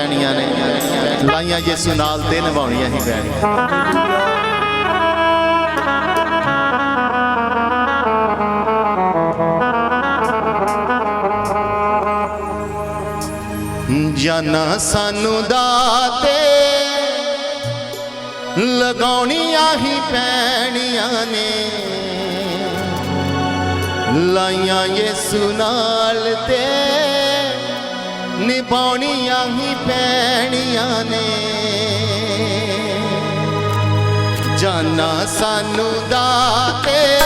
ਪੈਣੀਆਂ ਨੇ। ਲਾਈਆਂ ਯਿਸੂ ਨਾਲ ਤੇ ਨਿਭਾਉਣੀਆਂ ਹੀ ਪੈਣੀਆਂ। ਜਾਨਾ ਸਾਨੂੰ ਦਾਤੇ ਲਗਾਉਣੀਆਂ ਹੀ ਪੈਣੀਆਂ ਨੇ। ਲਾਈਆਂ ਯਿਸੂ ਨਾਲ ਤੇ ਨਿਭਾਉਣੀਆਂ ਹੀ ਪੈਣੀਆਂ ਨੇ। ਜਾਨਾ ਸਾਨੂੰ ਦਾਤੇ,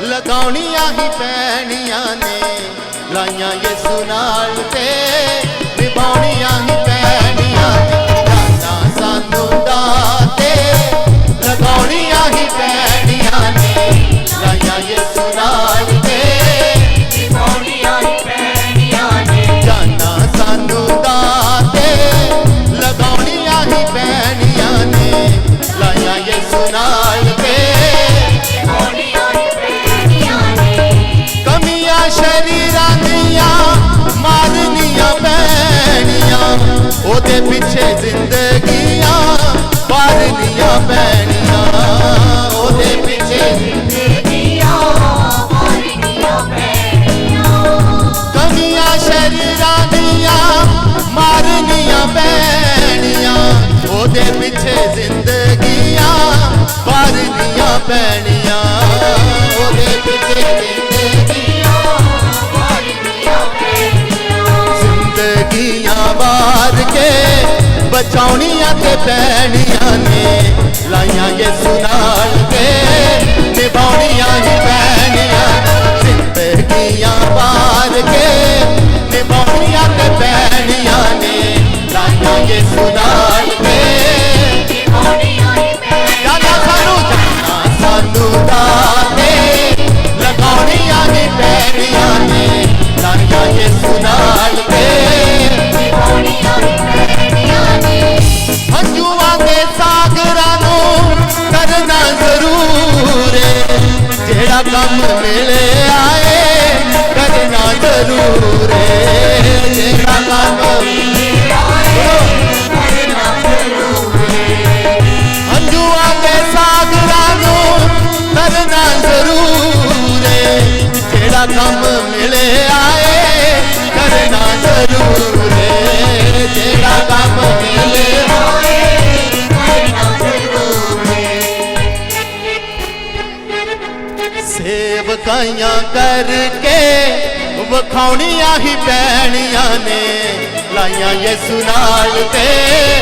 ਲਗਾਉਣੀਆਂ ਹੀ ਪੈਣੀਆਂ ਨੇ। ਲਾਈਆਂ ਯਿਸੂ ਨਾਲ ਤੇ ਨਿਭਾਉਣੀਆਂ ਹੀ ਪੈਣੀਆਂ ਨੇ। ਜਾਨਾ ਸਾਨੂੰ ਦਾਤੇ, ਲਗਾਉਣੀਆਂ ਹੀ ਪੈਣੀਆਂ ਨੇ। ਲਾਈਆਂ ਯਿਸੂ ਨਾਲ ਕੰਮ ਮਿਲੇ ਆਏ, ਕਰਨਾ ਜ਼ਰੂਰ ਏ ਕੰਮ ਮਿਲਿਆ ਏ। ਕਰਕੇ ਵਖਾਉਣੀਆਂ ਹੀ ਪੈਣੀਆਂ ਨੇ, ਲਾਈਆਂ ਯਿਸੂ ਨਾਲ ਤੇ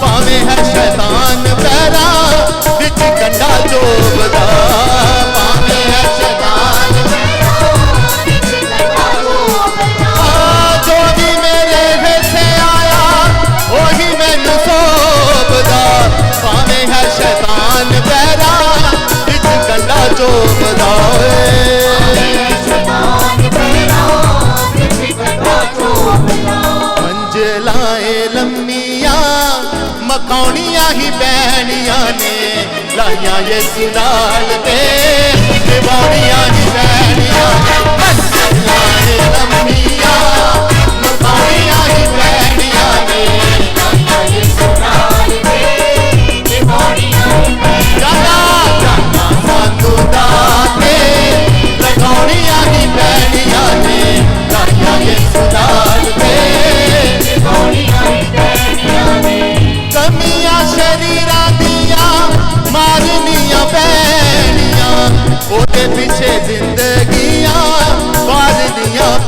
ਭਾਵੇਂ ਹੈ ਸ਼ੈਤਾਨ ਪੈਰਾ ਵਿੱਚ ਕੰਡਾ ਚੋਬਦਾ ਮੇਰੀਆਂ ਹੀ ਬੈਣੀਆਂ ਨੇ ਲਾਈਆਂ ਯੇਸੂ ਨਾਲ ਤੇ ਦੀਵਾਨੀਆਂ ਹੀ ਬੈਣੀਆਂ ਨੇ। ਲਾਈਆਂ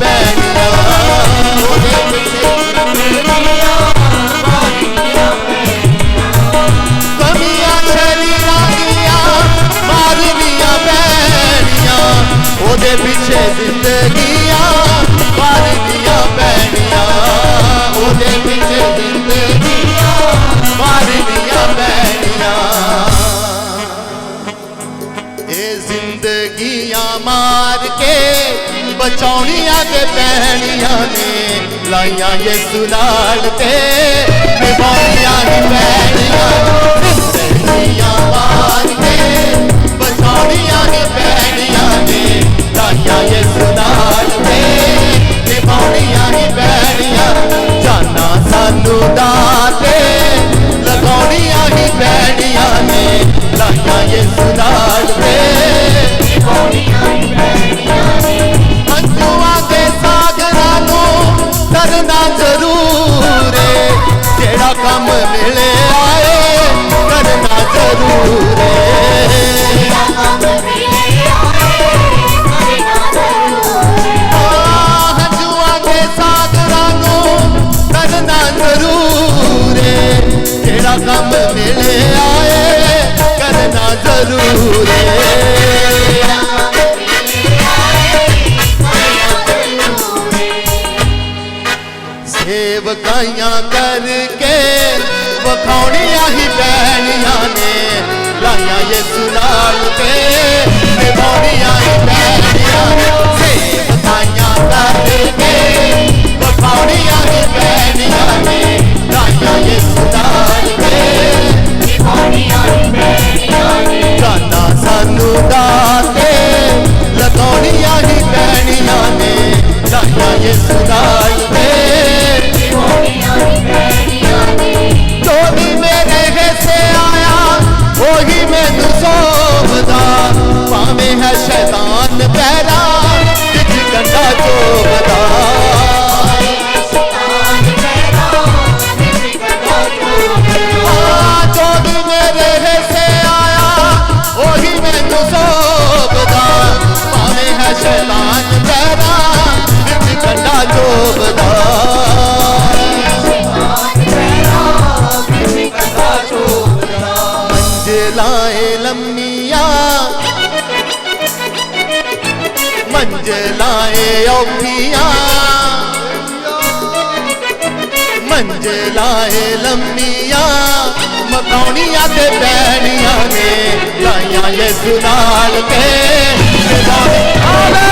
bẹ́ẹ̀. ਆਈਆਂ ਯੇਸੂ ਨਾਲ ਤੇ ਲਾਈਆਂ ਕਰਕੇ ਵਖਾਉਣੀਆਂ ਹੀ ਪੈਣੀਆਂ ਨੇ। ਲਾਈਆਂ ਯਿਸੂ ਨਾਲ ਤੇ ਏ ਔਖੀਆਂ ਮੰਜ਼ਲਾਂ ਏ ਲੰਮੀਆਂ ਮਕਾਉਣੀਆਂ ਤੇ ਪੈਣੀਆਂ ਨੇ ਲਾਈਆਂ ਯੇਸੂ ਨਾਲ ਤੇ ਜਿਦਾ ਆਵੇ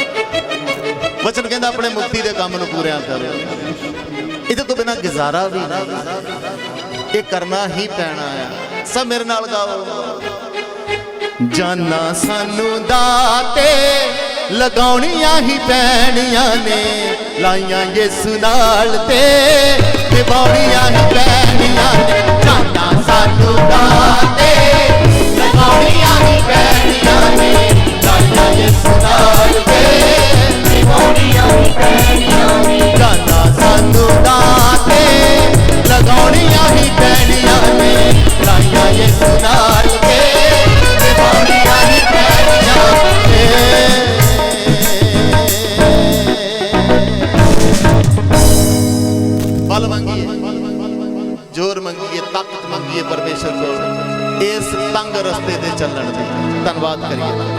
ਵਚਨ ਕਹਿੰਦਾ ਆਪਣੇ ਮੁਕਤੀ ਦੇ ਕੰਮ ਨੂੰ ਪੂਰਿਆ ਕਰ। ਇਹਦੇ ਤੋਂ ਬਿਨਾ ਗੁਜ਼ਾਰਾ ਵੀ ਨਹੀਂ। ਇਹ ਕਰਨਾ ਹੀ ਪੈਣਾ ਆ। ਸਭ ਮੇਰੇ ਨਾਲ ਗਾਓ। ਜਾਨਾ ਸਾਨੂੰ ਦਾਤੇ, ਲਗਾਉਣੀਆਂ ਹੀ ਪੈਣੀਆਂ ਨੇ। ਲਾਈਆਂ ਯਿਸੂ ਸੁਨਾਲ ਤੇ, ਨਿਭਾਉਣੀਆਂ ਹੀ ਪੈਣੀਆਂ ਨੇ। વાત કરીએ.